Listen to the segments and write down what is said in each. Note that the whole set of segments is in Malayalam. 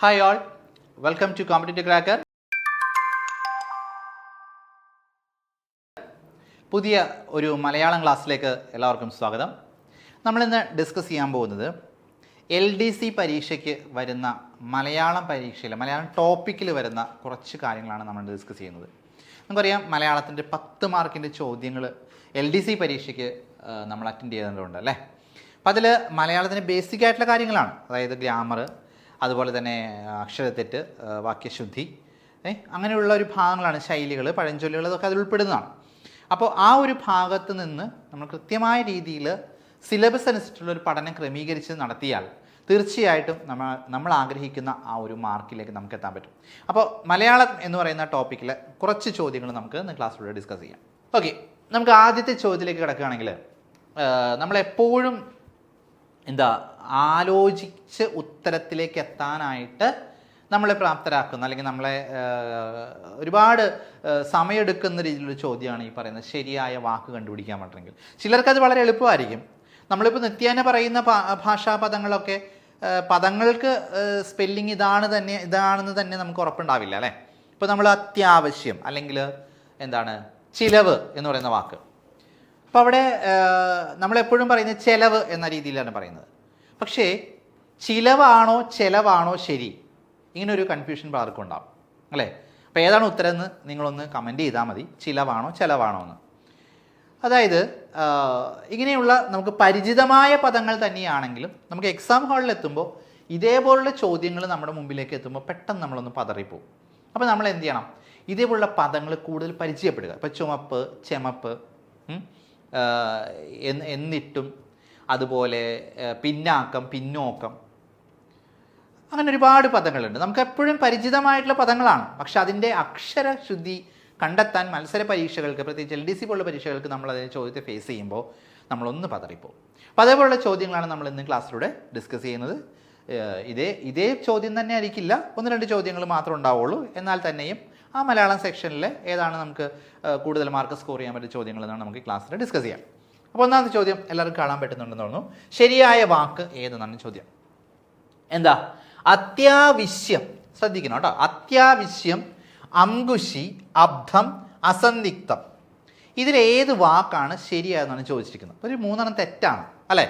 Hi all welcome to competitive cracker പുതിയ ഒരു മലയാളം ക്ലാസ്സിലേക്ക് എല്ലാവർക്കും സ്വാഗതം. നമ്മളിന്ന് ഡിസ്കസ് ചെയ്യാൻ പോകുന്നത് എൽ ഡി സി പരീക്ഷയ്ക്ക് വരുന്ന മലയാളം പരീക്ഷയിൽ മലയാളം ടോപ്പിക്കിൽ വരുന്ന കുറച്ച് കാര്യങ്ങളാണ് നമ്മൾ ഡിസ്കസ് ചെയ്യുന്നത്. നമുക്കറിയാം മലയാളത്തിന്റെ പത്ത് മാർക്കിന്റെ ചോദ്യങ്ങൾ എൽ ഡി സി പരീക്ഷയ്ക്ക് നമ്മൾ അറ്റൻഡ് ചെയ്തിട്ടുണ്ട് അല്ലേ അപ്പോൾ അതിൽ മലയാളത്തിന്റെ ബേസിക് ആയിട്ടുള്ള കാര്യങ്ങളാണ്. അതായത് ഗ്രാമർ അതുപോലെ തന്നെ അക്ഷരത്തെറ്റ് വാക്യശുദ്ധി അങ്ങനെയുള്ള ഒരു ഭാഗങ്ങളാണ് ശൈലികൾ പഴഞ്ചൊല്ലുകൾ അതൊക്കെ അതിൽ ഉൾപ്പെടുന്നതാണ്. അപ്പോൾ ആ ഒരു ഭാഗത്ത് നിന്ന് നമ്മൾ കൃത്യമായ രീതിയിൽ സിലബസ് അനുസരിച്ചുള്ള ഒരു പഠനം ക്രമീകരിച്ച് നടത്തിയാൽ തീർച്ചയായിട്ടും നമ്മൾ നമ്മൾ ആഗ്രഹിക്കുന്ന ആ ഒരു മാർക്കിലേക്ക് നമുക്ക് എത്താൻ പറ്റും. അപ്പോൾ മലയാളം എന്ന് പറയുന്ന ടോപ്പിക്കിൽ കുറച്ച് ചോദ്യങ്ങൾ നമുക്ക് ഇന്ന് ക്ലാസ്സിലൂടെ ഡിസ്കസ് ചെയ്യാം. ഓക്കെ നമുക്ക് ആദ്യത്തെ ചോദ്യത്തിലേക്ക് കിടക്കുകയാണെങ്കിൽ നമ്മളെപ്പോഴും എന്താ ആലോചിച്ച് ഉത്തരത്തിലേക്ക് എത്താനായിട്ട് നമ്മളെ പ്രാപ്തരാക്കുന്ന അല്ലെങ്കിൽ നമ്മളെ ഒരുപാട് സമയമെടുക്കുന്ന രീതിയിലുള്ള ചോദ്യമാണ് ഈ പറയുന്നത്. ശരിയായ വാക്ക് കണ്ടുപിടിക്കാൻ പറ്റണമെങ്കിൽ. ചിലർക്ക് അത് വളരെ എളുപ്പമായിരിക്കും. നമ്മളിപ്പോൾ നിത്യേന പറയുന്ന ഭാഷാ പദങ്ങളൊക്കെ പദങ്ങൾക്ക് സ്പെല്ലിംഗ് ഇതാണ് തന്നെ ഇതാണെന്ന് തന്നെ നമുക്ക് ഉറപ്പുണ്ടാവില്ല അല്ലേ? ഇപ്പോൾ നമ്മൾ അത്യാവശ്യം അല്ലെങ്കിൽ എന്താണ് ചിലവ് എന്ന് പറയുന്ന വാക്ക്. അപ്പോൾ അവിടെ നമ്മളെപ്പോഴും പറയുന്നത് ചെലവ് എന്ന രീതിയിലാണ് പറയുന്നത്. പക്ഷേ ചിലവാണോ ചെലവാണോ ശരി? ഇങ്ങനെ ഒരു കൺഫ്യൂഷൻ പലർക്കും ഉണ്ടാവും. അല്ലേ? അപ്പോൾ ഏതാണ് ഉത്തരം എന്ന് നിങ്ങളൊന്ന് കമന്റ് ചെയ്താൽ മതി. ചിലവാണോ ചിലവാണോ എന്ന്. അതായത് ഇങ്ങനെയുള്ള നമുക്ക് പരിചിതമായ പദങ്ങൾ തന്നെയാണെങ്കിലും നമുക്ക് എക്സാം ഹാളിൽ എത്തുമ്പോൾ ഇതേപോലുള്ള ചോദ്യങ്ങൾ നമ്മുടെ മുമ്പിലേക്ക് എത്തുമ്പോൾ പെട്ടെന്ന് നമ്മളൊന്ന് പതറിപ്പോവും. അപ്പോൾ നമ്മൾ എന്ത് ചെയ്യണം? ഇതേപോലുള്ള പദങ്ങൾ കൂടുതൽ പരിചയപ്പെടുക. ഇപ്പോൾ ചുമപ്പ് ചെമപ്പ് എന്നിട്ടും അതുപോലെ പിന്നാക്കം പിന്നോക്കം. അങ്ങനെ ഒരുപാട് പദങ്ങളുണ്ട്. നമുക്ക് എപ്പോഴും പരിചിതമായിട്ടുള്ള പദങ്ങളാണ്. പക്ഷെ അതിന്റെ അക്ഷരശുദ്ധി കണ്ടെത്താൻ മത്സര പരീക്ഷകൾക്ക് പ്രത്യേകിച്ച് എൽ ഡി സി പോലുള്ള പരീക്ഷകൾക്ക് നമ്മൾ അതിനെ ചോദ്യത്തെ ഫേസ് ചെയ്യുമ്പോൾ നമ്മളൊന്ന് പതറിപ്പോവും. അപ്പോൾ അതേപോലുള്ള ചോദ്യങ്ങളാണ് നമ്മൾ ഇന്ന് ക്ലാസ്സിലൂടെ ഡിസ്കസ് ചെയ്യുന്നത്. ഇതേ ഇതേ ചോദ്യം തന്നെ ആയിരിക്കില്ല ഒന്ന് രണ്ട് ചോദ്യങ്ങൾ മാത്രമേ ഉണ്ടാവുള്ളൂ. എന്നാൽ തന്നെയും ആ മലയാളം സെക്ഷനിൽ ഏതാണ് നമുക്ക് കൂടുതൽ മാർക്ക് സ്കോർ ചെയ്യാൻ പറ്റിയ ചോദ്യങ്ങൾ എന്നാണ് നമുക്ക് ക്ലാസ്സിൽ ഡിസ്കസ് ചെയ്യാം. അപ്പോൾ ഒന്നാമത്തെ ചോദ്യം എല്ലാവർക്കും കാണാൻ പറ്റുന്നുണ്ടെന്ന് തോന്നുന്നു. ശരിയായ വാക്ക് ഏതെന്നാണ് ചോദ്യം. എന്താ? അത്യാവശ്യം ശ്രദ്ധിക്കണം കേട്ടോ. അത്യാവശ്യം അങ്കുശി അബ്ധം അസന്ദിഗ്ധം ഇതിലേത് വാക്കാണ് ശരിയായെന്നാണ് ചോദിച്ചിരിക്കുന്നത്. ഒരു മൂന്നെണ്ണം തെറ്റാണ് അല്ലേ?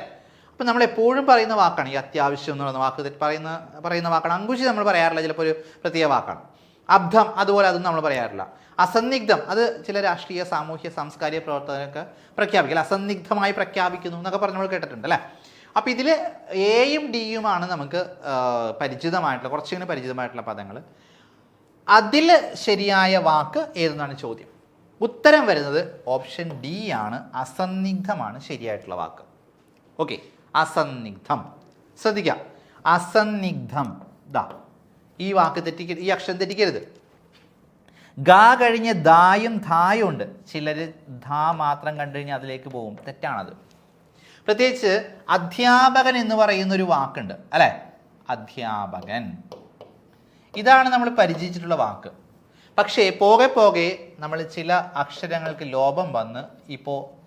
അപ്പം നമ്മൾ എപ്പോഴും പറയുന്ന വാക്കാണ് ഈ അത്യാവശ്യം എന്ന് പറയുന്ന വാക്ക് പറയുന്ന പറയുന്ന വാക്കാണ്. അങ്കുശി നമ്മൾ പറയാറില്ല ചിലപ്പോൾ ഒരു പ്രത്യേക വാക്കാണ്. അബ്ധം അതുപോലെ അതൊന്നും നമ്മൾ പറയാറില്ല. അസന്നിഗ്ധം അത് ചില രാഷ്ട്രീയ സാമൂഹ്യ സാംസ്കാരിക പ്രവർത്തകരൊക്കെ പ്രഖ്യാപിക്കില്ല അസന്നിഗ്ധമായി പ്രഖ്യാപിക്കുന്നു എന്നൊക്കെ പറഞ്ഞ് നമ്മൾ കേട്ടിട്ടുണ്ട് അല്ലേ? അപ്പോൾ ഇതിൽ എയും ഡിയുമാണ് നമുക്ക് പരിചിതമായിട്ടുള്ള കുറച്ചിങ്ങനെ പരിചിതമായിട്ടുള്ള പദങ്ങൾ. അതിൽ ശരിയായ വാക്ക് ഏതെന്നാണ് ചോദ്യം? ഉത്തരം വരുന്നത് ഓപ്ഷൻ ഡി ആണ്. അസന്നിഗ്ധമാണ് ശരിയായിട്ടുള്ള വാക്ക്. ഓക്കെ. അസന്നിഗ്ധം. ശ്രദ്ധിക്കാം. അസന്നിഗ്ധം. ദാ. ഈ വാക്ക് തെറ്റിക്ക ഈ അക്ഷരം തെറ്റിക്കരുത്. ഗാ കഴിഞ്ഞ് ദായും ധായും ഉണ്ട്. ചിലർ ധാ മാത്രം കണ്ടു കഴിഞ്ഞാൽ അതിലേക്ക് പോകും. തെറ്റാണത്. പ്രത്യേകിച്ച് അധ്യാപകൻ എന്ന് പറയുന്ന ഒരു വാക്കുണ്ട്. അല്ലേ? അധ്യാപകൻ. ഇതാണ് നമ്മൾ പരിചയിച്ചിട്ടുള്ള വാക്ക്. പക്ഷേ പോകെ പോകെ നമ്മൾ ചില അക്ഷരങ്ങൾക്ക് ലോപം വന്ന് ഇപ്പോൾ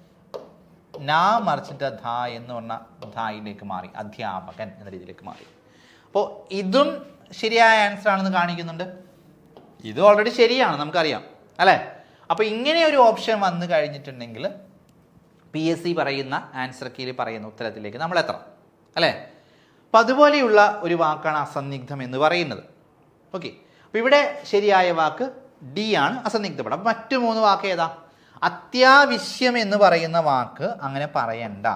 നാ മറിച്ചിട്ട് ധ എന്ന് പറഞ്ഞ ധായിലേക്ക് മാറി. അധ്യാപകൻ എന്ന രീതിയിലേക്ക് മാറി. അപ്പോൾ ഇതും ശരിയായ ആൻസർ ആണെന്ന് കാണിക്കുന്നുണ്ട്. ഇത് ഓൾറെഡി ശരിയാണ് നമുക്കറിയാം. അല്ലേ? അപ്പോൾ ഇങ്ങനെ ഒരു ഓപ്ഷൻ വന്നു കഴിഞ്ഞിട്ടുണ്ടെങ്കിൽ പി എസ് സി പറയുന്ന ആൻസർ കീയിൽ പറയുന്ന ഉത്തരത്തിലേക്ക് നമ്മൾ എത്തണം. അല്ലേ? അപ്പം അതുപോലെയുള്ള ഒരു വാക്കാണ് അസന്നിഗ്ധം എന്ന് പറയുന്നത്. ഓക്കെ അപ്പോൾ ഇവിടെ ശരിയായ വാക്ക് ഡി ആണ് അസന്നിഗ്ധപടം അപ്പം മറ്റു മൂന്ന് വാക്ക് ഏതാ? അത്യാവശ്യം എന്ന് പറയുന്ന വാക്ക് അങ്ങനെ പറയണ്ട.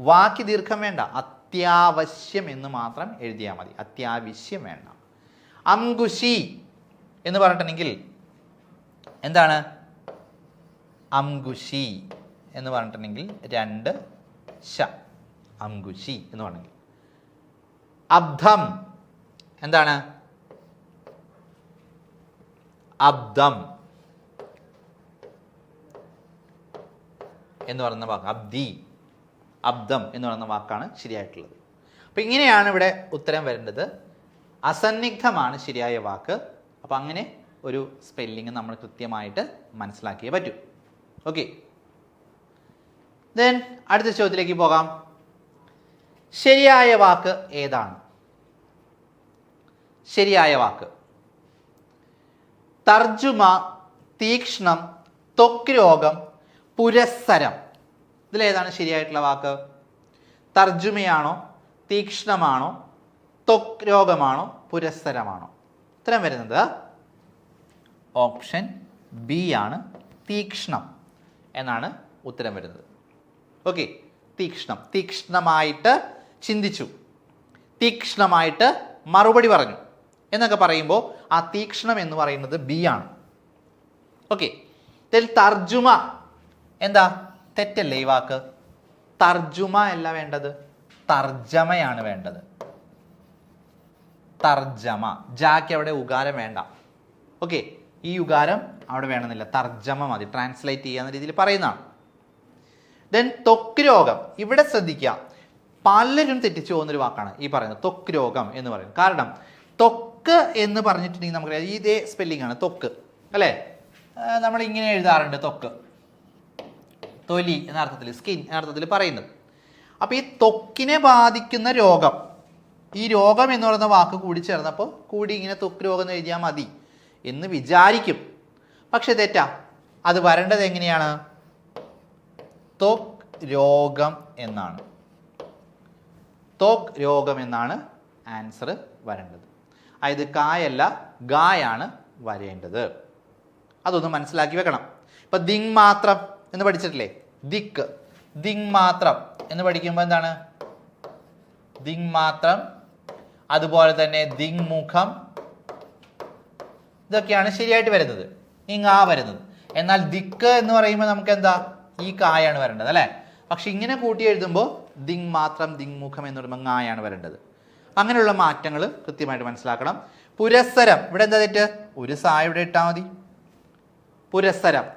വാക്ക് ദീർഘം വേണ്ട. അത്യാവശ്യം എന്ന് മാത്രം എഴുതിയാൽ മതി. അത്യാവശ്യം വേണ്ട. അംഗുശി എന്ന് പറഞ്ഞിട്ടുണ്ടെങ്കിൽ എന്താണ്? അംഗുശി എന്ന് പറഞ്ഞിട്ടുണ്ടെങ്കിൽ രണ്ട് ശ. അംഗുശി എന്ന് പറഞ്ഞെങ്കിൽ അബ്ധം എന്താണ്? അബ്ദം എന്ന് പറയുന്ന വാക്ക്. അബ്ദി. അബ്ദം എന്ന് പറയുന്ന വാക്കാണ് ശരിയായിട്ടുള്ളത്. അപ്പം ഇങ്ങനെയാണ് ഇവിടെ ഉത്തരം വരേണ്ടത്. അസന്നിഗ്ധമാണ് ശരിയായ വാക്ക്. അപ്പം അങ്ങനെ ഒരു സ്പെല്ലിങ് നമ്മൾ കൃത്യമായിട്ട് മനസ്സിലാക്കിയേ പറ്റൂ. ഓക്കെ ദെൻ അടുത്ത ചോദ്യത്തിലേക്ക് പോകാം. ശരിയായ വാക്ക് ഏതാണ്? ശരിയായ വാക്ക്. തർജുമ തീക്ഷ്ണം ത്വക് രോഗം പുരസ്സരം. ഇതിലേതാണ് ശരിയായിട്ടുള്ള വാക്ക്? തർജുമയാണോ തീക്ഷ്ണമാണോ? ത്വക് രോഗമാണോ? പുരസ്സരമാണോ? ഉത്തരം വരുന്നത് ഓപ്ഷൻ ബി ആണ് തീക്ഷ്ണം എന്നാണ് ഉത്തരം വരുന്നത്. ഓക്കെ. തീക്ഷ്ണം. തീക്ഷ്ണമായിട്ട് ചിന്തിച്ചു. തീക്ഷ്ണമായിട്ട് മറുപടി പറഞ്ഞു. എന്നൊക്കെ പറയുമ്പോൾ ആ തീക്ഷ്ണം എന്ന് പറയുന്നത് ബി ആണ്. ഓക്കെ. തർജുമ എന്താ? തെറ്റല്ലേ ഈ വാക്ക്? തർജുമ അല്ല വേണ്ടത്. തർജമയാണ് വേണ്ടത്. തർജമ ജാക്ക് അവിടെ ഉകാരം വേണ്ട. ഓക്കെ ഈ ഉകാരം അവിടെ വേണമെന്നില്ല. തർജമ മതി. ട്രാൻസ്ലേറ്റ് ചെയ്യാന്ന രീതിയിൽ പറയുന്നതാണ്. ദെൻ ത്വക്ക് രോഗം. ഇവിടെ ശ്രദ്ധിക്കുക. പലരും തെറ്റിച്ചു പോകുന്നൊരു വാക്കാണ് ഈ പറയുന്നത്. ത്വക്ക് രോഗം എന്ന് പറയുന്നത്. കാരണം ത്വക്ക് എന്ന് പറഞ്ഞിട്ടുണ്ടെങ്കിൽ നമുക്കറിയാം. ഇതേ സ്പെല്ലിംഗ് ആണ്. ത്വക്ക് അല്ലേ? നമ്മൾ ഇങ്ങനെ എഴുതാറുണ്ട് ത്വക്ക് തൊലി എന്ന അർത്ഥത്തിൽ സ്കിൻ എന്ന അർത്ഥത്തിൽ പറയുന്നത്. അപ്പോൾ ഈ ത്വക്കിനെ ബാധിക്കുന്ന രോഗം ഈ രോഗം എന്ന് പറയുന്ന വാക്ക് കൂടി ചേർന്നപ്പോൾ കൂടി ഇങ്ങനെ ത്വക്ക് രോഗം എന്ന് എഴുതിയാൽ മതി എന്ന് വിചാരിക്കും. പക്ഷെ തെറ്റാ. അത് വരേണ്ടത് എങ്ങനെയാണ്? ത്വക്ക് രോഗം എന്നാണ്. ത്വക്ക് രോഗം എന്നാണ് ആൻസർ വരേണ്ടത്. അതായത് കായല്ല ഗായാണ് വരേണ്ടത്. അതൊന്ന് മനസ്സിലാക്കി വെക്കണം. ഇപ്പം ദിങ് മാത്രം. എന്ന് പഠിച്ചിട്ടില്ലേ? ദിക്ക്. ദിങ് മാത്രം. എന്ന് പഠിക്കുമ്പോൾ എന്താണ്? ദിങ് മാത്രം. അതുപോലെ തന്നെ ദിങ് മുഖം. ഇതൊക്കെയാണ് ശരിയായിട്ട് വരുന്നത്. ഇങ് ആ വരുന്നത്. എന്നാൽ ദിക്ക് എന്ന് പറയുമ്പോൾ നമുക്ക് എന്താ ഈ കായാണ് വരേണ്ടത് അല്ലേ? പക്ഷെ ഇങ്ങനെ കൂട്ടി എഴുതുമ്പോൾ ദിങ് മാത്രം ദിങ് മുഖം എന്ന് പറയുമ്പോൾ ങ്ങായാണ് വരേണ്ടത്. അങ്ങനെയുള്ള മാറ്റങ്ങൾ കൃത്യമായിട്ട് മനസ്സിലാക്കണം. പുരസ്സരം. ഇവിടെ എന്താ തെറ്റ്? ഒരു സാ ഇവിടെ ഇട്ടാൽ മതി. പുരസ്സരം.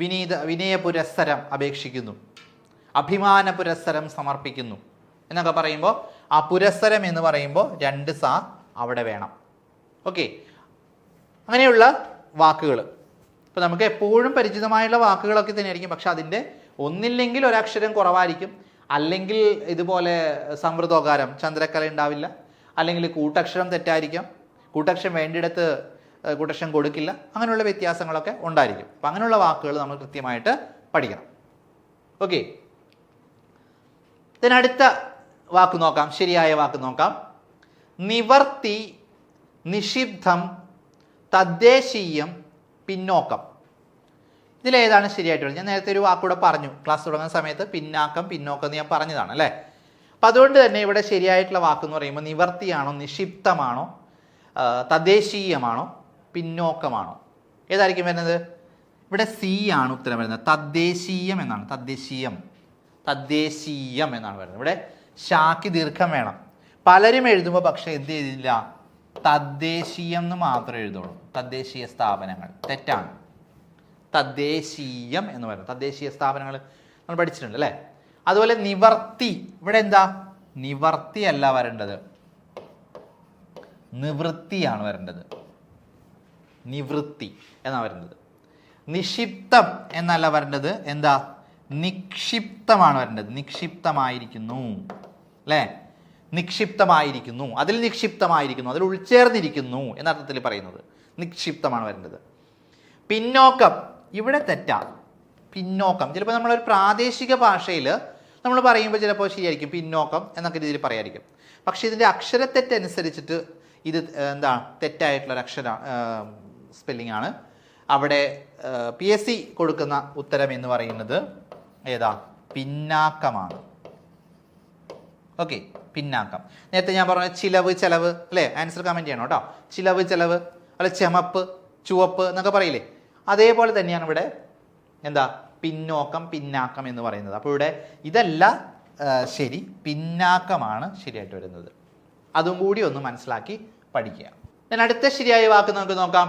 വിനീത വിനയ പുരസ്സരം അപേക്ഷിക്കുന്നു. അഭിമാന പുരസ്സരം സമർപ്പിക്കുന്നു. എന്നൊക്കെ പറയുമ്പോൾ ആ പുരസ്സരം എന്ന് പറയുമ്പോൾ രണ്ട് സ അവിടെ വേണം. ഓക്കെ. അങ്ങനെയുള്ള വാക്കുകൾ ഇപ്പോൾ നമുക്ക് എപ്പോഴും പരിചിതമായുള്ള വാക്കുകളൊക്കെ തന്നെയായിരിക്കും. പക്ഷെ അതിന്റെ ഒന്നില്ലെങ്കിൽ ഒരക്ഷരം കുറവായിരിക്കും. അല്ലെങ്കിൽ ഇതുപോലെ സമൃദ്ധോകാരം ചന്ദ്രക്കല ഉണ്ടാവില്ല. അല്ലെങ്കിൽ കൂട്ടക്ഷരം തെറ്റായിരിക്കാം. കൂട്ടക്ഷരം വേണ്ടിയിടത്ത് ഏഹ്, കൊടുക്കില്ല. അങ്ങനെയുള്ള വ്യത്യാസങ്ങളൊക്കെ ഉണ്ടായിരിക്കും. അപ്പം അങ്ങനെയുള്ള വാക്കുകൾ നമ്മൾ കൃത്യമായിട്ട് പഠിക്കണം. ഓക്കെ ഇതിനടുത്ത വാക്ക് നോക്കാം. ശരിയായ വാക്ക് നോക്കാം. നിവർത്തി നിഷിദ്ധം തദ്ദേശീയം പിന്നോക്കം. ഇതിലേതാണ് ശരിയായിട്ട് ഞാൻ നേരത്തെ ഒരു വാക്കൂടെ പറഞ്ഞു. ക്ലാസ് തുടങ്ങുന്ന സമയത്ത് പിന്നാക്കം പിന്നോക്കം എന്ന് ഞാൻ പറഞ്ഞതാണ് അല്ലേ? അപ്പം അതുകൊണ്ട് തന്നെ ഇവിടെ ശരിയായിട്ടുള്ള വാക്ക് എന്ന് പറയുമ്പോൾ നിവർത്തിയാണോ നിക്ഷിപ്തമാണോ തദ്ദേശീയമാണോ പിന്നോക്കമാണോ? ഏതായിരിക്കും വരുന്നത്? ഇവിടെ സി ആണ് ഉത്തരം വരുന്നത്. തദ്ദേശീയം എന്നാണ്. തദ്ദേശീയം. തദ്ദേശീയം എന്നാണ് വരുന്നത്. ഇവിടെ ഷാക്ക് ദീർഘം വേണം. പലരും എഴുതുമ്പോൾ പക്ഷേ എന്ത് ചെയ്തില്ല? തദ്ദേശീയം എന്ന് മാത്രം എഴുതുള്ളൂ. തദ്ദേശീയ സ്ഥാപനങ്ങൾ. തെറ്റാണ്. തദ്ദേശീയം എന്ന് പറയുന്നത്. തദ്ദേശീയ സ്ഥാപനങ്ങൾ നമ്മൾ പഠിച്ചിട്ടുണ്ട് അല്ലേ? അതുപോലെ നിവർത്തി. ഇവിടെ എന്താ? നിവർത്തി അല്ല വരേണ്ടത്. നിവൃത്തിയാണ് വരേണ്ടത്. നിവൃത്തി എന്നാണ് വരുന്നത്. നിക്ഷിപ്തം എന്നല്ല വരേണ്ടത്. എന്താ? നിക്ഷിപ്തമാണ് വരേണ്ടത്. നിക്ഷിപ്തമായിരിക്കുന്നു. അല്ലേ? നിക്ഷിപ്തമായിരിക്കുന്നു. അതിൽ നിക്ഷിപ്തമായിരിക്കുന്നു. അതിൽ ഉൾച്ചേർന്നിരിക്കുന്നു എന്ന അർത്ഥത്തിൽ പറയുന്നത് നിക്ഷിപ്തമാണ് വരേണ്ടത്. പിന്നോക്കം. ഇവിടെ തെറ്റാ. പിന്നോക്കം. ചിലപ്പോൾ നമ്മളൊരു പ്രാദേശിക ഭാഷയിൽ നമ്മൾ പറയുമ്പോൾ ചിലപ്പോൾ ശരിയായിരിക്കും പിന്നോക്കം എന്നൊക്കെ രീതിയിൽ പറയായിരിക്കും. പക്ഷേ ഇതിന്റെ അക്ഷരത്തെറ്റനുസരിച്ചിട്ട് ഇത് എന്താ? തെറ്റായിട്ടുള്ളൊരു അക്ഷര സ്പെല്ലിംഗ് ആണ്. അവിടെ പി എസ് സി കൊടുക്കുന്ന ഉത്തരം എന്ന് പറയുന്നത് ഏതാ? പിന്നാക്കമാണ്. ഓക്കെ പിന്നാക്കം. നേരത്തെ ഞാൻ പറഞ്ഞ ചിലവ് ചെലവ് അല്ലേ? ആൻസർ കമന്റ് ചെയ്യണം കേട്ടോ. ചിലവ് ചെലവ് അല്ല ചെമപ്പ് ചുവപ്പ് എന്നൊക്കെ പറയില്ലേ? അതേപോലെ തന്നെയാണ് ഇവിടെ എന്താ? പിന്നോക്കം പിന്നാക്കം എന്ന് പറയുന്നത്. അപ്പോൾ ഇവിടെ ഇതല്ല ശരി പിന്നാക്കമാണ് ശരിയായിട്ട് വരുന്നത്. അതും കൂടി ഒന്ന് മനസ്സിലാക്കി പഠിക്കുക. ഞാൻ അടുത്ത ശരിയായ വാക്ക് നമുക്ക് നോക്കാം.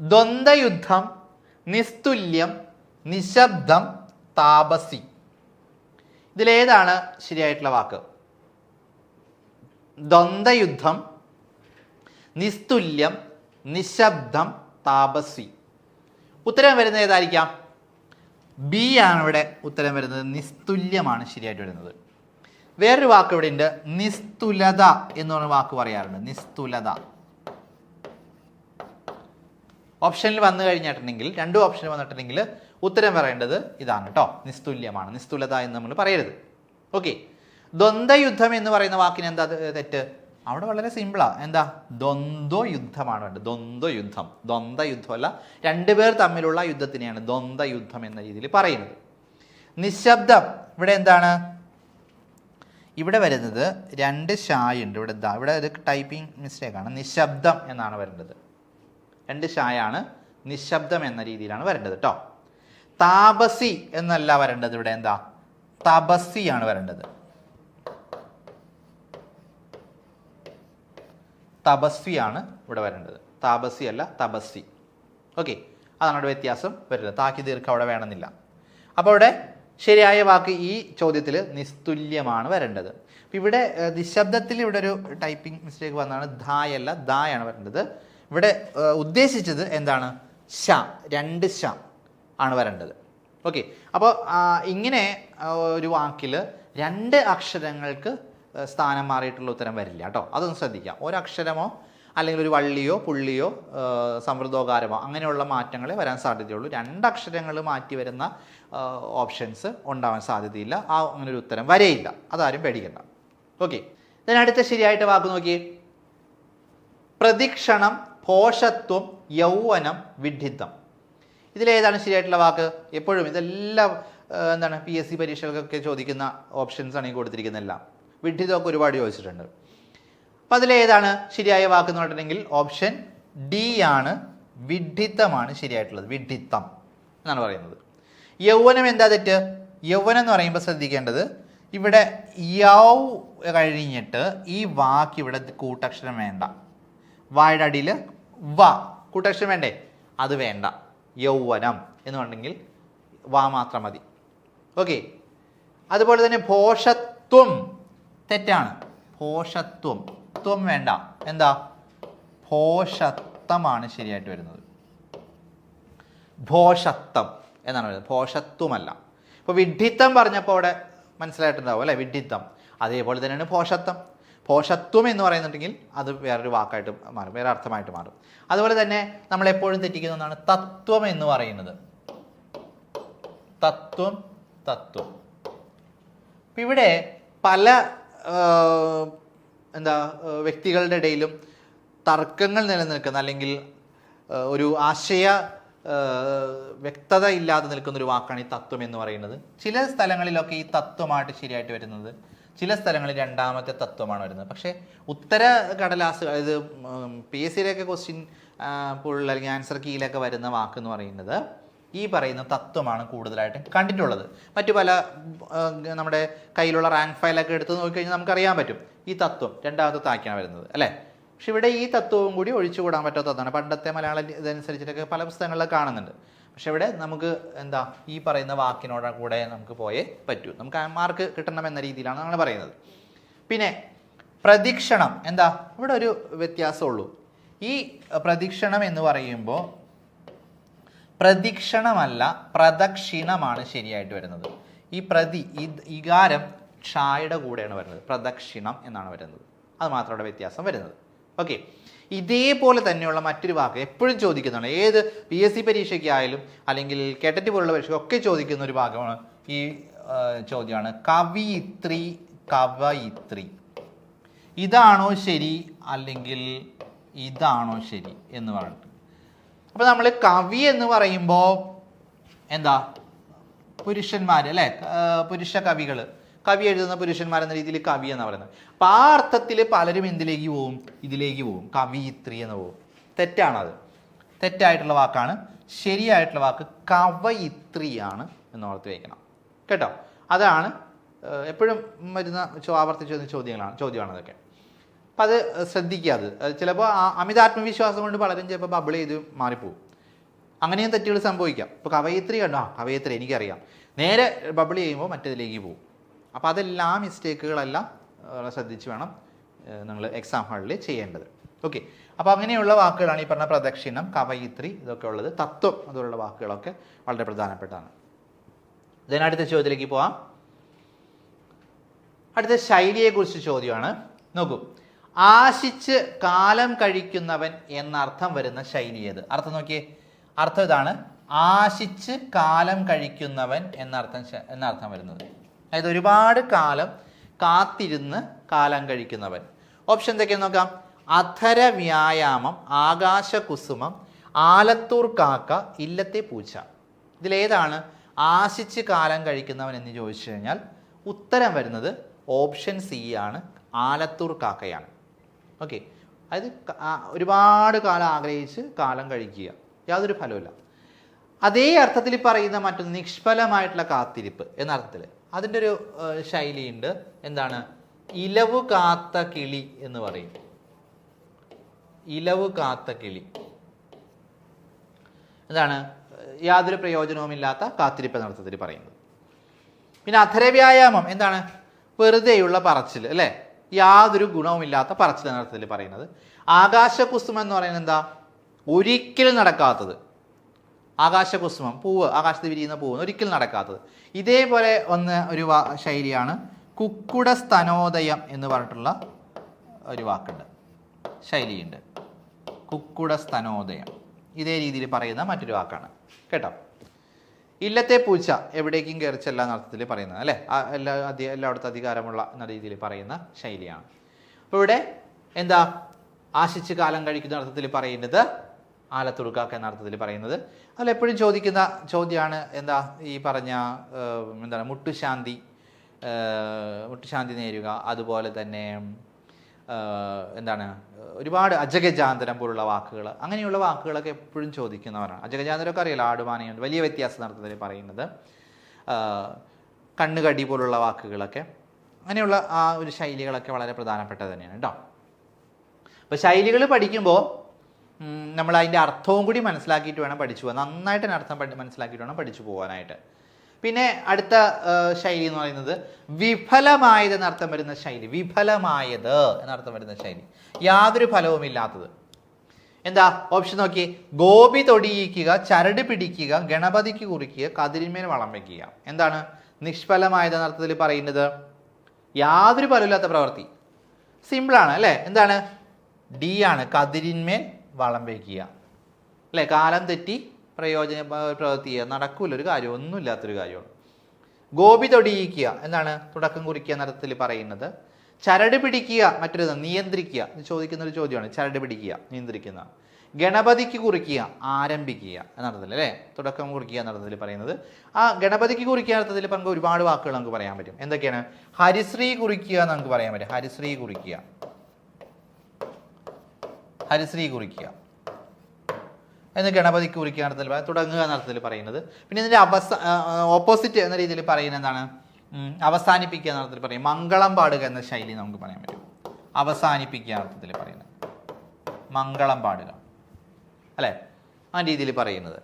ദ്വന്ദ്വയുദ്ധം നിസ്തുല്യം നിശബ്ദം താപസി. ഇതിലേതാണ് ശരിയായിട്ടുള്ള വാക്ക്. ദ്വന്ദ്വയുദ്ധം നിസ്തുല്യം നിശബ്ദം താപസി. ഉത്തരം വരുന്നത് ഏതായിരിക്കാം? ബി ആണ് ഇവിടെ ഉത്തരം വരുന്നത്. നിസ്തുല്യമാണ് ശരിയായിട്ട് വരുന്നത്. വേറൊരു വാക്ക് ഇവിടെ ഉണ്ട്. നിസ്തുലത എന്ന് പറഞ്ഞ വാക്ക് പറയാറുണ്ട്. നിസ്തുലത. ഓപ്ഷനിൽ വന്നു കഴിഞ്ഞിട്ടുണ്ടെങ്കിൽ രണ്ട് ഓപ്ഷനിൽ വന്നിട്ടുണ്ടെങ്കിൽ ഉത്തരം പറയേണ്ടത് ഇതാണ് കേട്ടോ നിസ്തുല്യമാണ്. നിസ്തുലത എന്ന് നമ്മൾ പറയരുത്. ഓക്കെ ദ്വന്ദ്വയുദ്ധം എന്ന് പറയുന്ന വാക്കിന് എന്താ തെറ്റ്? അവിടെ വളരെ സിമ്പിളാണ് എന്താ? ദ്വന്ദ്വ യുദ്ധമാണ് വേണ്ടത്. ദ്വന്ദ്വ യുദ്ധം ദ്വന്ദ്വ യുദ്ധമല്ല രണ്ടുപേർ തമ്മിലുള്ള യുദ്ധത്തിനെയാണ് ദ്വന്ദ്വ യുദ്ധം എന്ന രീതിയിൽ പറയുന്നത്. നിശബ്ദം. ഇവിടെ എന്താണ്? ഇവിടെ വരുന്നത് രണ്ട് ഷായുണ്ട് ഇവിടെ ഇതാ ഇവിടെ ഒരു ടൈപ്പിംഗ് മിസ്റ്റേക്കാണ് നിശബ്ദം എന്നാണ് വരേണ്ടത് രണ്ട് ഷായാണ് നിശബ്ദം എന്ന രീതിയിലാണ് വരേണ്ടത് കേട്ടോ താപസി എന്നല്ല വരേണ്ടത് ഇവിടെ എന്താ? തപസ്സിയാണ് വരേണ്ടത്. തപസ്വിയാണ് ഇവിടെ വരേണ്ടത്. താപസി അല്ല തപസ്സി ഓക്കെ അതാണ് അവിടെ വ്യത്യാസം വരുന്നത്. താക്കി ദീർഘം അവിടെ വേണമെന്നില്ല. അപ്പോൾ ഇവിടെ ശരിയായ വാക്ക് ഈ ചോദ്യത്തിൽ നിസ്തുല്യമാണ് വരേണ്ടത്. ഇവിടെ നിശബ്ദത്തിൽ ഇവിടെ ഒരു ടൈപ്പിംഗ് മിസ്റ്റേക്ക് വന്നതാണ് ധായല്ല ദായാണ് വരേണ്ടത്. ഇവിടെ ഉദ്ദേശിച്ചത് എന്താണ്? ഷ രണ്ട് ഷ ആണ് വരേണ്ടത്. ഓക്കെ. അപ്പോൾ ഇങ്ങനെ ഒരു വാക്കിൽ രണ്ട് അക്ഷരങ്ങൾക്ക് സ്ഥാനം മാറിയിട്ടുള്ള ഉത്തരം വരില്ല കേട്ടോ. അതൊന്ന് ശ്രദ്ധിക്കാം. ഒരക്ഷരമോ അല്ലെങ്കിൽ ഒരു വള്ളിയോ പുള്ളിയോ സമൃദ്ധോകാരമോ അങ്ങനെയുള്ള മാറ്റങ്ങളെ വരാൻ സാധ്യതയുള്ളൂ. രണ്ടക്ഷരങ്ങൾ മാറ്റി വരുന്ന ഓപ്ഷൻസ് ഉണ്ടാവാൻ സാധ്യതയില്ല. ആ അങ്ങനെ ഒരു ഉത്തരം വരെയില്ല. അതാരും പേടിക്കണ്ട. ഓക്കെ. ഇതിനടുത്ത ശരിയായിട്ട് വാക്ക് നോക്കി പ്രദിക്ഷണം പോഷത്വം യൗവനം വിഡ്ഢിത്തം. ഇതിലേതാണ് ശരിയായിട്ടുള്ള വാക്ക്? എപ്പോഴും ഇതെല്ലാം എന്താണ് പി എസ് സി പരീക്ഷകൾക്കൊക്കെ ചോദിക്കുന്ന ഓപ്ഷൻസ് ആണ് ഈ കൊടുത്തിരിക്കുന്നതെല്ലാം. വിഡിതമൊക്കെ ഒരുപാട് ചോദിച്ചിട്ടുണ്ട്. അപ്പം അതിലേതാണ് ശരിയായ വാക്ക് എന്ന് പറഞ്ഞിട്ടുണ്ടെങ്കിൽ ഓപ്ഷൻ ഡി ആണ് വിഡ്ഢിത്തമാണ് ശരിയായിട്ടുള്ളത്. വിഡ്ഢിത്തം എന്നാണ് പറയുന്നത്. യൗവനം എന്താ തെറ്റ്? യൗവനം എന്ന് പറയുമ്പോൾ ശ്രദ്ധിക്കേണ്ടത് ഇവിടെ യൗ കഴിഞ്ഞിട്ട് ഈ വാക്ക് ഇവിടെ കൂട്ടക്ഷരം വേണ്ട. വായുടെ അടിയിൽ വ. കൂട്ടക്ഷരം വേണ്ടേ? അത് വേണ്ട. യൗവനം എന്ന് പറഞ്ഞെങ്കിൽ വാ മാത്രം മതി. ഓക്കെ. അതുപോലെ തന്നെ ഭോഷത്വം. തെറ്റാണ്. ഭോഷത്വം. ത്വം വേണ്ട. എന്താ? ഭോഷത്വമാണ് ശരിയായിട്ട് വരുന്നത്. ഭോഷത്വം എന്നാണ് വരുന്നത് ഭോഷത്വമല്ല. ഇപ്പോൾ വിഡ്ഢിത്തം പറഞ്ഞപ്പോൾ അവിടെ മനസ്സിലായിട്ടുണ്ടാവും അല്ലേ? വിഡ്ഢിത്തം. അതേപോലെ തന്നെയാണ് ഭോഷത്വം. ഭോഷത്വം എന്ന് പറയുന്നുണ്ടെങ്കിൽ അത് വേറൊരു വാക്കായിട്ട് മാറും വേറെ അർത്ഥമായിട്ട് മാറും. അതുപോലെ തന്നെ നമ്മൾ എപ്പോഴും തെറ്റിക്കുന്ന ഒന്നാണ് തത്വം എന്ന് പറയുന്നത്. തത്വം തത്വം. ഇപ്പം ഇവിടെ പല എന്താ വ്യക്തികളുടെ ഇടയിലും തർക്കങ്ങൾ നിലനിൽക്കുന്ന അല്ലെങ്കിൽ ഒരു ആശയ വ്യക്തത ഇല്ലാതെ നിൽക്കുന്ന ഒരു വാക്കാണ് ഈ തത്വം എന്ന് പറയുന്നത്. ചില സ്ഥലങ്ങളിലൊക്കെ ഈ തത്വമായിട്ട് ശരിയായിട്ട് വരുന്നത് ചില സ്ഥലങ്ങളിൽ രണ്ടാമത്തെ തത്വമാണ് വരുന്നത്. പക്ഷേ ഉത്തര കടലാസ് അതായത് പി എസ് സിയിലൊക്കെ ക്വസ്റ്റ്യൻ പോലുള്ള അല്ലെങ്കിൽ ആൻസർ കീയിലൊക്കെ വരുന്ന വാക്ക് എന്ന് പറയുന്നത് ഈ പറയുന്ന തത്വമാണ് കൂടുതലായിട്ടും കണ്ടിട്ടുള്ളത്. മറ്റു പല നമ്മുടെ കയ്യിലുള്ള റാങ്ക് ഫയലൊക്കെ എടുത്ത് നോക്കിക്കഴിഞ്ഞാൽ നമുക്കറിയാൻ പറ്റും ഈ തത്വം രണ്ടാമത്തെ താക്കിയാണ് വരുന്നത് അല്ലേ? പക്ഷെ ഇവിടെ ഈ തത്വവും കൂടി ഒഴിച്ചുകൂടാൻ പറ്റാത്തതാണ് പണ്ടത്തെ മലയാളം ഇതനുസരിച്ചിട്ടൊക്കെ പല പുസ്തകങ്ങളിലൊക്കെ കാണുന്നുണ്ട്. പക്ഷെ ഇവിടെ നമുക്ക് എന്താ ഈ പറയുന്ന വാക്കിനോട് കൂടെ നമുക്ക് പോയേ പറ്റൂ. നമുക്ക് മാർക്ക് കിട്ടണം എന്ന രീതിയിലാണ് നമ്മൾ പറയുന്നത്. പിന്നെ പ്രദീക്ഷണം എന്താ? ഇവിടെ ഒരു വ്യത്യാസമുള്ളൂ. ഈ പ്രദീക്ഷണം എന്ന് പറയുമ്പോൾ പ്രദീക്ഷണമല്ല പ്രദക്ഷിണമാണ് ശരിയായിട്ട് വരുന്നത്. ഈ പ്രതി ഇകാരം ക്ഷായുടെ കൂടെയാണ് വരുന്നത്. പ്രദക്ഷിണം എന്നാണ് വരുന്നത്. അത് മാത്രമാണ് വ്യത്യാസം വരുന്നത്. ഓക്കെ ഇതേപോലെ തന്നെയുള്ള മറ്റൊരു വാക്ക് എപ്പോഴും ചോദിക്കുന്നതാണ്. ഏത് പി എസ് സി പരീക്ഷയ്ക്കായാലും അല്ലെങ്കിൽ കേട്ടറ്റ് പോലുള്ള പരീക്ഷ ഒക്കെ ചോദിക്കുന്ന ഒരു ഭാഗമാണ് ഈ ചോദ്യമാണ്. കവിയിത്രി കവയിത്രി. ഇതാണോ ശരി അല്ലെങ്കിൽ ഇതാണോ ശരി എന്ന് പറഞ്ഞിട്ട്. അപ്പോൾ നമ്മൾ കവി എന്ന് പറയുമ്പോൾ എന്താ? പുരുഷന്മാർ അല്ലേ? പുരുഷ കവികൾ കവി എഴുതുന്ന പുരുഷന്മാരെന്ന രീതിയിൽ കവി എന്നാണ് പറയുന്നത്. അപ്പം ആ അർത്ഥത്തിൽ പലരും എന്തിലേക്ക് പോവും? ഇതിലേക്ക് പോവും. കവിയിത്രി എന്ന് പോവും. തെറ്റാണത്. തെറ്റായിട്ടുള്ള വാക്കാണ്. ശരിയായിട്ടുള്ള വാക്ക് കവയിത്രിയാണ് എന്ന് ഓർത്ത് വയ്ക്കണം കേട്ടോ? അതാണ് എപ്പോഴും വരുന്ന ആവർത്തിച്ച് വരുന്ന ചോദ്യങ്ങളാണ് ചോദ്യമാണ് അതൊക്കെ അപ്പം അത് ശ്രദ്ധിക്കുക അത്. ചിലപ്പോൾ അമിതാത്മവിശ്വാസം കൊണ്ട് പലരും ചിലപ്പോൾ ബബിൾ ചെയ്ത് മാറിപ്പോവും. അങ്ങനെയും തെറ്റുകൾ സംഭവിക്കാം. ഇപ്പോൾ കവയിത്രി കണ്ടോ? ആ കവയിത്രി എനിക്കറിയാം. നേരെ ബബിൾ ചെയ്യുമ്പോൾ മറ്റേതിലേക്ക് പോകും അപ്പോൾ അതെല്ലാ മിസ്റ്റേക്കുകളെല്ലാം ശ്രദ്ധിച്ച് വേണം നിങ്ങൾ എക്സാം ഹാളിൽ ചെയ്യേണ്ടത്. ഓക്കെ അപ്പോൾ അങ്ങനെയുള്ള വാക്കുകളാണ് ഈ പറഞ്ഞ പ്രദക്ഷിണം കവയിത്രി ഇതൊക്കെ ഉള്ളത്. തത്വം അതുപോലുള്ള വാക്കുകളൊക്കെ വളരെ പ്രധാനപ്പെട്ടതാണ്. ഇതിനടുത്ത ചോദ്യത്തിലേക്ക് പോവാം. അടുത്ത ശൈലിയെക്കുറിച്ച് ചോദ്യമാണ്. നോക്കൂ. ആശിച്ച് കാലം കഴിക്കുന്നവൻ എന്നർത്ഥം വരുന്ന ശൈലി ഏത്? അർത്ഥം നോക്കിയേ. അർത്ഥം ഇതാണ്. ആശിച്ച് കാലം കഴിക്കുന്നവൻ എന്നർത്ഥം എന്നർത്ഥം വരുന്നത്. അതായത് ഒരുപാട് കാലം കാത്തിരുന്ന് കാലം കഴിക്കുന്നവൻ. ഓപ്ഷൻ എന്തൊക്കെയാണ് നോക്കാം? അധര വ്യായാമം ആകാശകുസുമം ആലത്തൂർ കാക്ക ഇല്ലത്തെ പൂച്ച. ഇതിലേതാണ് ആശിച്ച് കാലം കഴിക്കുന്നവൻ എന്ന് ചോദിച്ചു കഴിഞ്ഞാൽ ഉത്തരം വരുന്നത് ഓപ്ഷൻ സി ആണ് ആലത്തൂർ കാക്കയാണ്. ഓക്കെ അതായത് ഒരുപാട് കാലം ആഗ്രഹിച്ച് കാലം കഴിക്കുക. യാതൊരു ഫലവുമില്ല. അതേ അർത്ഥത്തിൽ പറയുന്ന മറ്റൊന്ന് നിഷ്ഫലമായിട്ടുള്ള കാത്തിരിപ്പ് എന്ന അർത്ഥത്തിൽ അതിന്റെ ഒരു ശൈലിയുണ്ട്. എന്താണ്? ഇലവ് കാത്ത കിളി എന്ന് പറയും. ഇലവ് കാത്ത കിളി. എന്താണ്? യാതൊരു പ്രയോജനവുമില്ലാത്ത കാത്തിരിപ്പ് നടത്തത്തിൽ പറയുന്നത്. പിന്നെ അധരവ്യായാമം എന്താണ്? വെറുതെയുള്ള പറച്ചിൽ അല്ലേ? യാതൊരു ഗുണവുമില്ലാത്ത പറച്ചിൽ നടത്തത്തിൽ പറയുന്നത്. ആകാശകുസുമം എന്ന് പറയുന്നത് എന്താ? ഒരിക്കലും നടക്കാത്തത്. ആകാശകുസുമം പൂവ് ആകാശത്ത് വിരിയുന്ന പൂവ് ഒരിക്കലും നടക്കാത്തത്. ഇതേപോലെ ഒന്ന് ഒരു ശൈലിയാണ് കുക്കുട സ്തനോദയം എന്ന് പറഞ്ഞിട്ടുള്ള ഒരു വാക്കുണ്ട്. ശൈലിയുണ്ട്. കുക്കുട സ്തനോദയം ഇതേ രീതിയിൽ പറയുന്ന മറ്റൊരു വാക്കാണ്. കേട്ടോ? ഇല്ലത്തെ പൂച്ച എവിടേക്കും കയറിച്ചല്ല എന്നർത്ഥത്തിൽ പറയുന്നത് അല്ലേ? എല്ലാ അധി എല്ലായിടത്തും അധികാരമുള്ള എന്ന രീതിയിൽ പറയുന്ന ശൈലിയാണ്. ഇവിടെ എന്താ? ആശിച്ച് കാലം കഴിക്കുന്ന അർത്ഥത്തിൽ പറയുന്നത് ആലത്തുടുക്കാക്ക എന്ന അർത്ഥത്തിൽ പറയുന്നത്. അതിൽ എപ്പോഴും ചോദിക്കുന്ന ചോദ്യമാണ് എന്താ ഈ പറഞ്ഞ എന്താണ് മുട്ടുശാന്തി മുട്ടുശാന്തി നേരുക അതുപോലെ തന്നെ എന്താണ് ഒരുപാട് അജഗജാന്തരം പോലുള്ള വാക്കുകൾ അങ്ങനെയുള്ള വാക്കുകളൊക്കെ എപ്പോഴും ചോദിക്കുന്നവരാണ്. അജഗജാന്തരമൊക്കെ അറിയില്ല ആടുമാനയും വലിയ വ്യത്യാസം നടത്തുന്നതിൽ പറയുന്നത്. കണ്ണുകടി പോലുള്ള വാക്കുകളൊക്കെ അങ്ങനെയുള്ള ആ ഒരു ശൈലികളൊക്കെ വളരെ പ്രധാനപ്പെട്ടത് തന്നെയാണ് കേട്ടോ. അപ്പോൾ ശൈലികൾ പഠിക്കുമ്പോൾ നമ്മൾ അതിന്റെ അർത്ഥവും കൂടി മനസ്സിലാക്കിയിട്ട് വേണം പഠിച്ചു പോകാൻ നന്നായിട്ട് അർത്ഥം പഠി- മനസ്സിലാക്കിയിട്ട് വേണം പഠിച്ചു പോകാനായിട്ട് പിന്നെ അടുത്ത ശൈലി എന്ന് പറയുന്നത് വിഫലമായത് എന്നർത്ഥം വരുന്ന ശൈലി. വിഫലമായത് എന്നർത്ഥം വരുന്ന ശൈലി. യാതൊരു ഫലവും ഇല്ലാത്തത്. എന്താ? ഓപ്ഷൻ നോക്കി ഗോപി തൊടിയിക്കുക ചരട് പിടിക്കുക ഗണപതിക്ക് കുറിക്കുക കതിരിന്മേൽ വളം വയ്ക്കുക എന്താണ്? നിഷ്ഫലമായത് എന്നർത്ഥത്തിൽ പറയുന്നത് യാതൊരു ഫലമില്ലാത്ത പ്രവൃത്തി. സിമ്പിളാണ് അല്ലേ? എന്താണ്? ഡി ആണ് കതിരിന്മേൽ വളം വയ്ക്കുക. അല്ലേ? കാലം തെറ്റി പ്രയോജന പ്രവൃത്തി ചെയ്യുക. നടക്കൂല. ഒരു കാര്യം ഒന്നുമില്ലാത്തൊരു കാര്യമാണ്. ഗോപി തൊടിയിക്കുക. എന്താണ്? തുടക്കം കുറിക്കുക അർത്ഥത്തിൽ പറയുന്നത്. ചരട് പിടിക്കുക മറ്റൊരു നിയന്ത്രിക്കുക. ചോദിക്കുന്ന ഒരു ചോദ്യമാണ്. ചരട് പിടിക്കുക നിയന്ത്രിക്കുന്ന. ഗണപതിക്ക് കുറിക്കുക ആരംഭിക്കുക എന്നർത്ഥത്തിൽ അല്ലേ? തുടക്കം കുറിക്കുക എന്നർത്ഥത്തിൽ പറയുന്നത്. ആ ഗണപതിക്ക് കുറിക്കുക അർത്ഥത്തിൽ നമുക്ക് ഒരുപാട് വാക്കുകൾ നമുക്ക് പറയാൻ പറ്റും. എന്തൊക്കെയാണ്? ഹരിശ്രീ കുറിക്കുക എന്ന് നമുക്ക് പറയാൻ പറ്റും. ഹരിശ്രീ കുറിക്കുക. ഹരിശ്രീ കുറിക്കുക. എന്ന് ഗണപതിക്ക് കുറിക്കുക അർത്ഥത്തിൽ പറ- തുടങ്ങുക എന്ന പറയുന്നത്. പിന്നെ ഇതിന്റെ അവസ ഓപ്പോസിറ്റ് എന്ന രീതിയിൽ പറയുന്നത് എന്താണ്? അവസാനിപ്പിക്കുക എന്ന പറയും മംഗളം പാടുക എന്ന ശൈലി നമുക്ക് പറയാൻ പറ്റും. അവസാനിപ്പിക്കുക എന്ന അർത്ഥത്തിൽ പറയുന്നത്. മംഗളം പാടുക. അല്ലേ? ആ രീതിയിൽ പറയുന്നത്.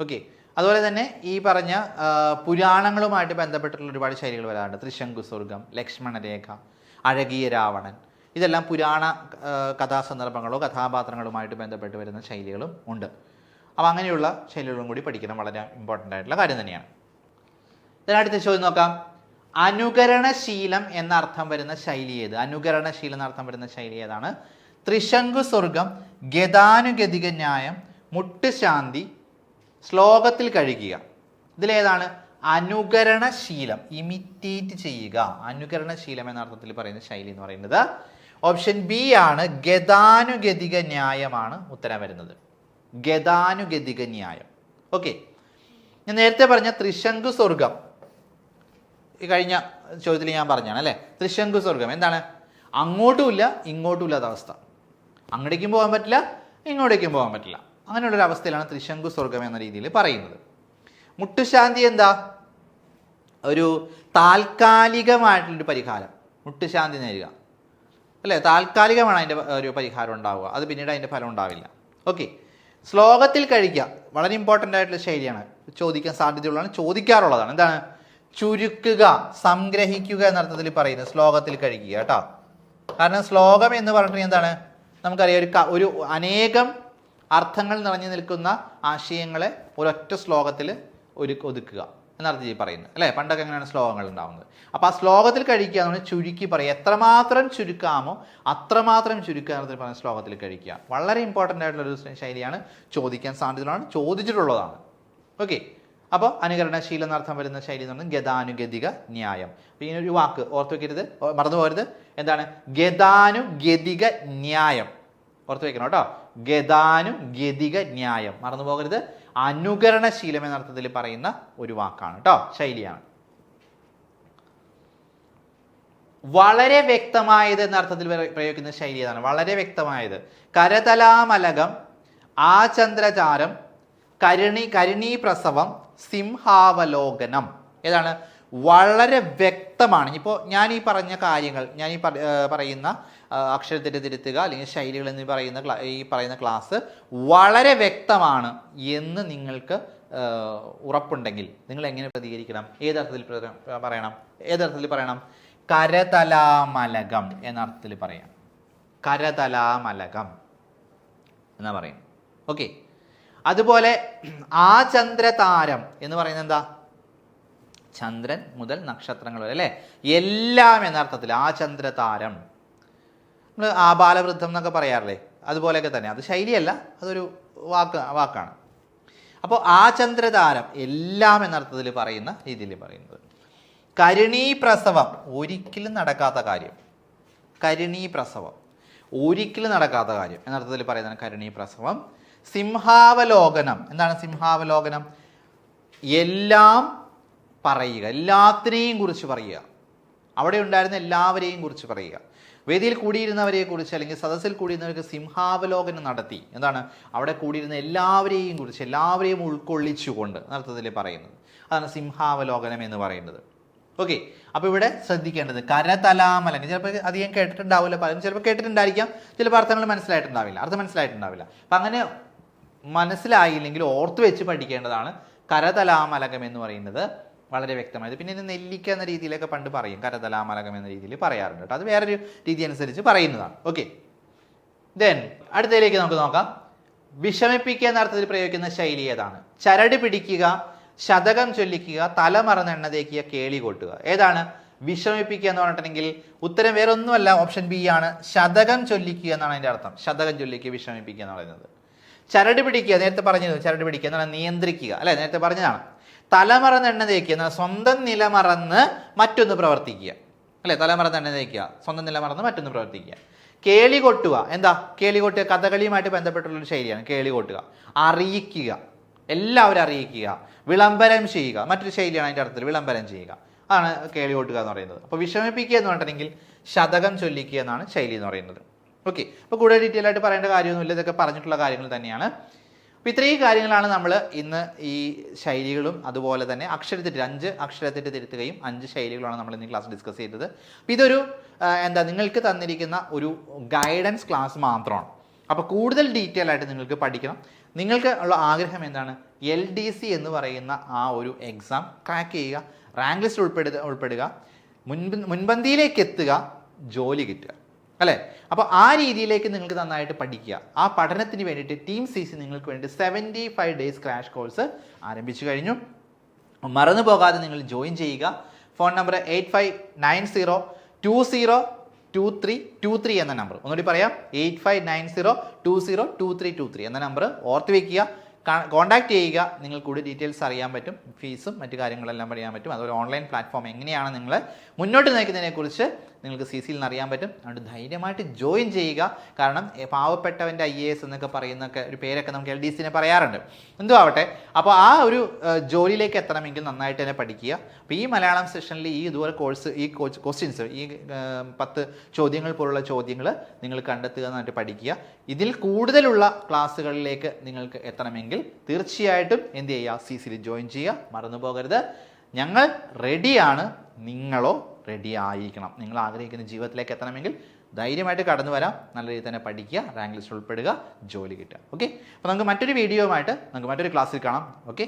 ഓക്കെ. അതുപോലെ തന്നെ ഈ പറഞ്ഞ പുരാണങ്ങളുമായിട്ട് ബന്ധപ്പെട്ടിട്ടുള്ള ഒരുപാട് ശൈലികൾ വരാറുണ്ട്. ത്രിശങ്കു സ്വർഗം ലക്ഷ്മണരേഖ അഴകിയ രാവണൻ ഇതെല്ലാം പുരാണ കഥാസന്ദർഭങ്ങളോ കഥാപാത്രങ്ങളുമായിട്ട് ബന്ധപ്പെട്ട് വരുന്ന ശൈലികളും ഉണ്ട്. അപ്പോൾ അങ്ങനെയുള്ള ശൈലികളും കൂടി പഠിക്കണം വളരെ ഇമ്പോർട്ടന്റ് ആയിട്ടുള്ള കാര്യം തന്നെയാണ്. ഇതിനടുത്ത ചോദ്യം നോക്കാം. അനുകരണശീലം എന്ന അർത്ഥം വരുന്ന ശൈലി ഏത്? അനുകരണശീലം എന്ന അർത്ഥം വരുന്ന ശൈലി ഏതാണ്? ത്രിശങ്കു സ്വർഗം ഗതാനുഗതിക ന്യായം മുട്ടുശാന്തി ശ്ലോകത്തിൽ കഴുകുക ഇതിലേതാണ് അനുകരണശീലം ഇമിറ്റേറ്റ് ചെയ്യുക. അനുകരണശീലം എന്ന അർത്ഥത്തിൽ പറയുന്ന ശൈലി എന്ന് പറയുന്നത് ഓപ്ഷൻ ബി ആണ് ഗതാനുഗതിക ന്യായമാണ് ഉത്തരം വരുന്നത്. ഗതാനുഗതിക ന്യായം. ഓക്കെ. ഞാൻ നേരത്തെ പറഞ്ഞ ത്രിശങ്കു സ്വർഗം. കഴിഞ്ഞ ചോദ്യത്തിൽ ഞാൻ പറഞ്ഞാണ് അല്ലേ? ത്രിശങ്കു സ്വർഗം. എന്താണ്? അങ്ങോട്ടുമില്ല ഇങ്ങോട്ടും ഇല്ലാത്ത അവസ്ഥ. അങ്ങോട്ടേക്കും പോകാൻ പറ്റില്ല ഇങ്ങോട്ടേക്കും പോകാൻ പറ്റില്ല. അങ്ങനെയുള്ളൊരു അവസ്ഥയിലാണ് ത്രിശങ്കു സ്വർഗം എന്ന രീതിയിൽ പറയുന്നത്. മുട്ടുശാന്തി എന്താ? ഒരു താൽക്കാലികമായിട്ടുള്ളൊരു പരിഹാരം. മുട്ടുശാന്തി നേരുക. അല്ലേ? താൽക്കാലികമാണ് അതിന്റെ ഒരു പരിഹാരം ഉണ്ടാവുക. അത് പിന്നീട് അതിന്റെ ഫലം ഉണ്ടാവില്ല. ഓക്കെ ശ്ലോകത്തിൽ കഴിക്കുക വളരെ ഇമ്പോർട്ടന്റ് ആയിട്ടുള്ള ശൈലിയാണ്. ചോദിക്കാൻ സാധ്യതയുള്ളതാണ്. ചോദിക്കാറുള്ളതാണ്. എന്താണ്? ചുരുക്കുക സംഗ്രഹിക്കുക എന്നർത്ഥത്തിൽ പറയുന്നത് ശ്ലോകത്തിൽ കഴിക്കുക കേട്ടോ. കാരണം ശ്ലോകം എന്ന് പറഞ്ഞിട്ടുണ്ടെങ്കിൽ എന്താണ്? നമുക്കറിയാം ഒരു ഒരു അനേകം അർത്ഥങ്ങൾ നിറഞ്ഞു നിൽക്കുന്ന ആശയങ്ങളെ ഒരൊറ്റ ശ്ലോകത്തിൽ ഒരു ഒതുക്കുക. എന്നർത്ഥത്തിൽ പറയുന്നത്. അല്ലേ? പണ്ടൊക്കെ എങ്ങനെയാണ് ശ്ലോകങ്ങൾ ഉണ്ടാവുന്നത്? അപ്പോൾ ആ ശ്ലോകത്തിൽ കഴിക്കുക എന്ന് ചുരുക്കി പറയുക. എത്രമാത്രം ചുരുക്കാമോ അത്രമാത്രം ചുരുക്കുക എന്നർത്ഥത്തിൽ പറയുന്ന ശ്ലോകത്തിൽ കഴിക്കുക. വളരെ ഇമ്പോർട്ടന്റ് ആയിട്ടുള്ള ഒരു ശൈലിയാണ് ചോദിക്കാൻ സാധ്യതയാണ് ചോദിച്ചിട്ടുള്ളതാണ്. ഓക്കെ അപ്പോൾ അനുകരണശീലം എന്നർത്ഥം വരുന്ന ശൈലി എന്ന് പറഞ്ഞാൽ ഗതാനുഗതിക ന്യായം. അപ്പോൾ ഇങ്ങനെ ഒരു വാക്ക് ഓർത്ത് വയ്ക്കരുത് മറന്നു പോകരുത്. എന്താണ്? ഗതാനുഗതിക ന്യായം. ഓർത്ത് വയ്ക്കണം കേട്ടോ. ഗതാനുഗതിക ന്യായം. മറന്നു പോകരുത്. അനുകരണശീലം എന്നർത്ഥത്തിൽ പറയുന്ന ഒരു വാക്കാണ് കേട്ടോ ശൈലിയാണ്. വളരെ വ്യക്തമായത് എന്നർത്ഥത്തിൽ പ്രയോ- പ്രയോഗിക്കുന്ന ശൈലി ഏതാണ്? വളരെ വ്യക്തമായത്. കരതലാമലകം ആചന്ദ്രചാരം കരുണി കരുണീ പ്രസവം സിംഹാവലോകനം. ഏതാണ്? വളരെ വ്യക്തമാണ്. ഇപ്പോൾ ഞാൻ ഈ പറഞ്ഞ കാര്യങ്ങൾ ഞാൻ ഈ പറയുന്ന ആ, അക്ഷരത്തിന്റെ തിരുത്തുക അല്ലെങ്കിൽ ശൈലികൾ എന്ന് പറയുന്ന ഈ പറയുന്ന ക്ലാസ് വളരെ വ്യക്തമാണ് എന്ന് നിങ്ങൾക്ക് ഉറപ്പുണ്ടെങ്കിൽ നിങ്ങൾ എങ്ങനെ പ്രതികരിക്കണം? ഏതർത്ഥത്തിൽ പറയണം? ഏതർത്ഥത്തിൽ പറയണം? കരതലാമലകം എന്നർത്ഥത്തിൽ പറയാം. കരതലാമലകം എന്നാ പറയും. ഓക്കെ. അതുപോലെ ആ ചന്ദ്രതാരം എന്ന് പറയുന്നത് എന്താ? ചന്ദ്രൻ മുതൽ നക്ഷത്രങ്ങൾ വരെ അല്ലേ? എല്ലാം എന്നർത്ഥത്തിൽ ആ ചന്ദ്രതാരം നമ്മൾ ആബാലവൃദ്ധം എന്നൊക്കെ പറയാറില്ലേ? അതുപോലെയൊക്കെ തന്നെ. അത് ശൈലിയല്ല അതൊരു വാക്ക് വാക്കാണ്. അപ്പോൾ ആ ചന്ദ്രതാരം എല്ലാം എന്നർത്ഥത്തിൽ പറയുന്ന രീതിയിൽ പറയുന്നത്. കരുണീപ്രസവം ഒരിക്കലും നടക്കാത്ത കാര്യം. കരുണീപ്രസവം ഒരിക്കലും നടക്കാത്ത കാര്യം എന്നർത്ഥത്തിൽ പറയുന്നതാണ് കരുണീപ്രസവം. സിംഹാവലോകനം. എന്താണ് സിംഹാവലോകനം? എല്ലാം പറയുക എല്ലാത്തിനെയും കുറിച്ച് പറയുക. അവിടെ ഉണ്ടായിരുന്ന എല്ലാവരെയും കുറിച്ച് പറയുക. വേദിയിൽ കൂടിയിരുന്നവരെ കുറിച്ച് അല്ലെങ്കിൽ സദസ്സിൽ കൂടിയിരുന്നവർക്ക് സിംഹാവലോകനം നടത്തി. എന്താണ്? അവിടെ കൂടിയിരുന്ന എല്ലാവരെയും കുറിച്ച് എല്ലാവരെയും ഉൾക്കൊള്ളിച്ചുകൊണ്ട് അർത്ഥത്തിൽ പറയുന്നത്. അതാണ് സിംഹാവലോകനം എന്ന് പറയുന്നത്. ഓക്കെ. അപ്പോൾ ഇവിടെ ശ്രദ്ധിക്കേണ്ടത് കരതലാമലൻ. ചിലപ്പോൾ അധികം കേട്ടിട്ടുണ്ടാവില്ല. പലരും ചിലപ്പോൾ കേട്ടിട്ടുണ്ടായിരിക്കാം. ചിലപ്പോൾ അർത്ഥങ്ങൾ മനസ്സിലായിട്ടുണ്ടാവില്ല. അർത്ഥം മനസ്സിലായിട്ടുണ്ടാവില്ല. അപ്പം അങ്ങനെ മനസ്സിലായില്ലെങ്കിൽ ഓർത്ത് വെച്ച് പഠിക്കേണ്ടതാണ് കരതലാമലകം എന്ന് പറയുന്നത് വളരെ വ്യക്തമായത്. പിന്നെ ഇത് നെല്ലിക്ക എന്ന രീതിയിലൊക്കെ പണ്ട് പറയും. കരതലാമലകം എന്ന രീതിയിൽ പറയാറുണ്ട് കേട്ടോ. അത് വേറൊരു രീതി അനുസരിച്ച് പറയുന്നതാണ്. ഓക്കെ ദെൻ അടുത്തതിലേക്ക് നമുക്ക് നോക്കാം. വിഷമിപ്പിക്കുക എന്ന അർത്ഥത്തിൽ പ്രയോഗിക്കുന്ന ശൈലി ഏതാണ്? ചരട് പിടിക്കുക ശതകം ചൊല്ലിക്കുക തലമറന്ന് എണ്ണ തേക്കുക കേളി കൊട്ടുക. ഏതാണ്? വിഷമിപ്പിക്കുക എന്ന് പറഞ്ഞിട്ടുണ്ടെങ്കിൽ ഉത്തരം വേറെ ഒന്നുമല്ല ഓപ്ഷൻ ബി ആണ്. ശതകം ചൊല്ലിക്കുക എന്നാണ് അതിന്റെ അർത്ഥം. ശതകം ചൊല്ലിക്കുക വിഷമിപ്പിക്കുക എന്ന് പറയുന്നത്. ചരട് പിടിക്കുക നേരത്തെ പറഞ്ഞത് ചരട് പിടിക്കുക എന്നാണ് നിയന്ത്രിക്കുക. അല്ലേ? നേരത്തെ പറഞ്ഞതാണ്. തലമറന്ന് എണ്ണ തേക്കുക. എന്നാൽ സ്വന്തം നില മറന്ന് മറ്റൊന്ന് പ്രവർത്തിക്കുക. അല്ലേ? തലമറന്ന് എണ്ണ തേക്കുക. സ്വന്തം നില മറന്ന് മറ്റൊന്ന് പ്രവർത്തിക്കുക. കേളി കൊട്ടുക. എന്താ? കേളി കൊട്ടുക കഥകളിയുമായിട്ട് ബന്ധപ്പെട്ടുള്ളൊരു ശൈലിയാണ് കേളി കൊട്ടുക. അറിയിക്കുക. എല്ലാവരും അറിയിക്കുക. വിളംബരം ചെയ്യുക. മറ്റൊരു ശൈലിയാണ് അതിന്റെ അർത്ഥത്തിൽ വിളംബരം ചെയ്യുക. അതാണ് കേളി കൊട്ടുക എന്ന് പറയുന്നത്. അപ്പോൾ വിഷമിപ്പിക്കുക എന്ന് പറഞ്ഞിട്ടുണ്ടെങ്കിൽ ശതകം ചൊല്ലിക്കുക എന്നാണ് ശൈലി എന്ന് പറയുന്നത്. ഓക്കെ. അപ്പോൾ കൂടുതൽ ഡീറ്റെയിൽ ആയിട്ട് പറയേണ്ട കാര്യമൊന്നുമില്ല. ഇതൊക്കെ പറഞ്ഞിട്ടുള്ള കാര്യങ്ങൾ തന്നെയാണ്. അപ്പോൾ ഇത്രയും കാര്യങ്ങളാണ് നമ്മൾ ഇന്ന് ഈ ശൈലികളും അതുപോലെ തന്നെ അക്ഷരത്തെറ്റ് അഞ്ച് അക്ഷരത്തെറ്റ് തിരുത്തുകയും അഞ്ച് ശൈലികളാണ് നമ്മൾ ഇന്ന് ക്ലാസ് ഡിസ്കസ് ചെയ്തത്. അപ്പോൾ ഇതൊരു എന്താ നിങ്ങൾക്ക് തന്നിരിക്കുന്ന ഒരു ഗൈഡൻസ് ക്ലാസ് മാത്രമാണ്. അപ്പോൾ കൂടുതൽ ഡീറ്റെയിൽ ആയിട്ട് നിങ്ങൾക്ക് പഠിക്കണം. നിങ്ങൾക്ക് ഉള്ള ആഗ്രഹം എന്താണ്? എൽ ഡി സി എന്ന് പറയുന്ന ആ ഒരു എക്സാം ക്രാക്ക് ചെയ്യുക റാങ്ക് ലിസ്റ്റ് ഉൾപ്പെടുക ഉൾപ്പെടുക മുൻപ് മുൻപന്തിയിലേക്ക് എത്തുക ജോലി കിട്ടുക. അല്ലേ? അപ്പോൾ ആ രീതിയിലേക്ക് നിങ്ങൾക്ക് നന്നായിട്ട് പഠിക്കുക. ആ പഠനത്തിന് വേണ്ടിയിട്ട് ടീം സി സി നിങ്ങൾക്ക് വേണ്ടി seventy five days crash course ആരംഭിച്ചു കഴിഞ്ഞു. മറന്നു പോകാതെ നിങ്ങൾ ജോയിൻ ചെയ്യുക. Phone number eight five nine zero two zero two three two three എന്ന നമ്പർ ഒന്നുകൂടി പറയാം. Eight five nine zero two zero two three two three എന്ന നമ്പർ ഓർത്ത് വയ്ക്കുക കോൺടാക്ട് ചെയ്യുക. നിങ്ങൾ കൂടുതൽ ഡീറ്റെയിൽസ് അറിയാൻ പറ്റും. ഫീസും മറ്റു കാര്യങ്ങളെല്ലാം പറയാൻ പറ്റും. അതുപോലെ ഓൺലൈൻ പ്ലാറ്റ്ഫോം എങ്ങനെയാണ് നിങ്ങൾ മുന്നോട്ട് നയിക്കുന്നതിനെക്കുറിച്ച് നിങ്ങൾക്ക് സി സിയിൽ നിന്ന് അറിയാൻ പറ്റും. അതുകൊണ്ട് ധൈര്യമായിട്ട് ജോയിൻ ചെയ്യുക. കാരണം പാവപ്പെട്ടവന്റെ ഐ എ എസ് എന്നൊക്കെ പറയുന്നൊക്കെ ഒരു പേരൊക്കെ നമുക്ക് എൽ ഡി സിനെ പറയാറുണ്ട്. എന്തോ ആവട്ടെ അപ്പോൾ ആ ഒരു ജോലിയിലേക്ക് എത്തണമെങ്കിൽ നന്നായിട്ട് തന്നെ പഠിക്കുക. അപ്പോൾ ഈ മലയാളം സെഷനിൽ ഈ ഇതുപോലെ കോഴ്സ് ഈ ക്വസ്റ്റ്യൻസ് ഈ പത്ത് ചോദ്യങ്ങൾ പോലുള്ള ചോദ്യങ്ങൾ നിങ്ങൾ കണ്ടെത്തുക എന്നിട്ട് പഠിക്കുക. ഇതിൽ കൂടുതലുള്ള ക്ലാസ്സുകളിലേക്ക് നിങ്ങൾക്ക് എത്തണമെങ്കിൽ തീർച്ചയായിട്ടും എന്ത് ചെയ്യുക? സി സിയിൽ ജോയിൻ ചെയ്യുക. മറന്നു പോകരുത് ഞങ്ങൾ റെഡിയാണ് നിങ്ങളോ റെഡി ആയിരിക്കണം. നിങ്ങൾ ആഗ്രഹിക്കുന്ന ജീവിതത്തിലേക്ക് എത്തണമെങ്കിൽ ധൈര്യമായിട്ട് കടന്നു വരാം. നല്ല രീതിയിൽ തന്നെ പഠിക്കുക റാങ്ക് ലിസ്റ്റ് ഉൾപ്പെടുക ജോലി കിട്ടുക. ഓക്കെ അപ്പോൾ നമുക്ക് മറ്റൊരു വീഡിയോയുമായിട്ട് നമുക്ക് മറ്റൊരു ക്ലാസ്സിൽ കാണാം. ഓക്കെ